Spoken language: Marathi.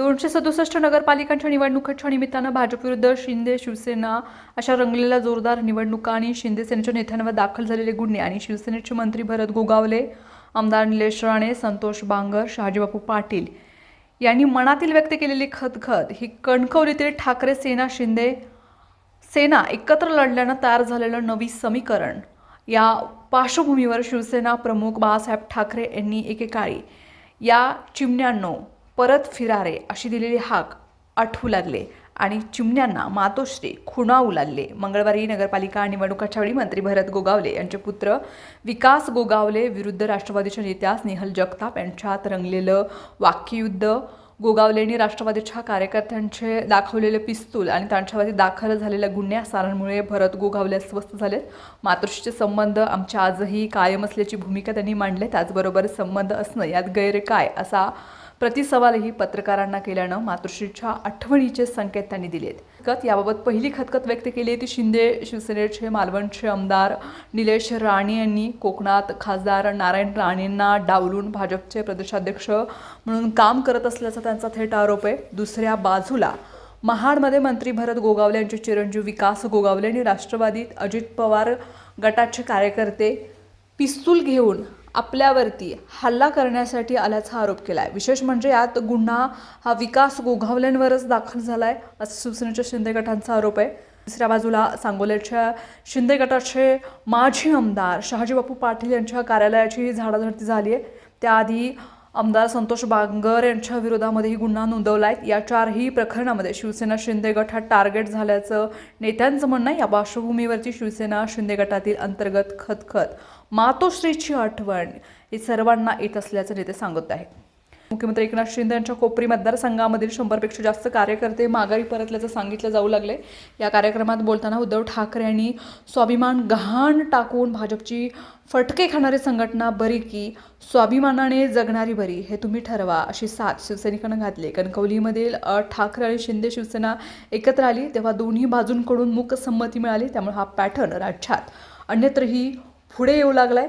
दोनशे सदुसष्ट नगरपालिकांच्या निवडणुकांच्या निमित्तानं भाजपविरुद्ध शिंदे शिवसेना अशा रंगलेल्या जोरदार निवडणुका आणि शिंदे सेनेच्या नेत्यांवर दाखल झालेले गुन्हे आणि शिवसेनेचे मंत्री भरत गोगावले आमदार निलेश राणे संतोष बांगर शहाजीबापू पाटील यांनी मनातील व्यक्त केलेली खतखत ही कणकवलीतील ठाकरे सेना शिंदे सेना एकत्र लढल्यानं तयार झालेलं नवी समीकरण. या पार्श्वभूमीवर शिवसेना प्रमुख बाळासाहेब ठाकरे यांनी एकेकाळी या चिमण्यांनो परत फिरारे अशी दिलेली हाक आठवू लागले आणि चिमण्यांना मातोश्री खुणावू लागले मंगळवारी नगरपालिका निवडणुकाच्या वेळी मंत्री भरत गोगावले यांचे पुत्र विकास गोगावले विरुद्ध राष्ट्रवादीच्या नेत्या स्नेहल जगताप यांच्यात रंगलेलं वाक्ययुद्ध. गोगावलेंनी राष्ट्रवादीच्या कार्यकर्त्यांचे दाखवलेले पिस्तूल आणि त्यांच्यावरती दाखल झालेल्या गुन्ह्यासारांमुळे भरत गोगावले अस्वस्थ झालेत. मातोश्रीचे संबंध आमच्या आजही कायम असल्याची भूमिका त्यांनी मांडली. त्याचबरोबर संबंध असणं यात गैर काय असा प्रतिसवालही पत्रकारांना केल्यानं मातृश्रीच्या आठवणीचे संकेत त्यांनी दिलेत. खत याबाबत पहिली खतखत व्यक्त केली ती शिंदे शिवसेनेचे मालवणचे आमदार निलेश राणे यांनी. कोकणात खासदार नारायण राणेंना डावलून भाजपचे प्रदेशाध्यक्ष म्हणून काम करत असल्याचा त्यांचा थेट आरोप आहे. दुसऱ्या बाजूला महाडमध्ये मंत्री भरत गोगावले यांचे चिरंजीव विकास गोगावले आणि राष्ट्रवादीत अजित पवार गटाचे कार्यकर्ते पिस्तूल घेऊन आपल्यावरती हल्ला करण्यासाठी आल्याचा आरोप केला आहे विशेष म्हणजे यात गुन्हा हा विकास गोगावल्यांवरच दाखल झाला आहे असं शिवसेनेच्या शिंदे गटांचा आरोप आहे. दुसऱ्या बाजूला सांगोल्याच्या शिंदे गटाचे माजी आमदार शहाजीबापू पाटील यांच्या कार्यालयाची झाडाझडती झाली आहे त्याआधी आमदार संतोष बांगर यांच्या विरोधामध्येही गुन्हा नोंदवला आहे या चारही प्रकरणामध्ये शिवसेना शिंदे गट हा टार्गेट झाल्याचं नेत्यांचं म्हणणं आहे. या पार्श्वभूमीवरची शिवसेना शिंदे गटातील अंतर्गत खतखत मातोश्रीची आठवण हे सर्वांना येत असल्याचं नेते सांगत आहेत. मुख्यमंत्री एकनाथ शिंदे यांच्या कोपरी मतदारसंघामधील शंभरपेक्षा जास्त कार्यकर्ते माघारी परतल्याचं सांगितलं जाऊ लागले या कार्यक्रमात बोलताना उद्धव ठाकरे यांनी स्वाभिमान गहाण टाकून भाजपची फटके खाणारी संघटना बरी की स्वाभिमानाने जगणारी बरी हे तुम्ही ठरवा अशी साथ शिवसैनिकांना घातली. कणकवलीमधील ठाकरे आणि शिंदे शिवसेना एकत्र आली तेव्हा दोन्ही बाजूंकडून मूक संमती मिळाली त्यामुळे हा पॅटर्न राज्यात अन्यत्रही पुढे येऊ लागलाय.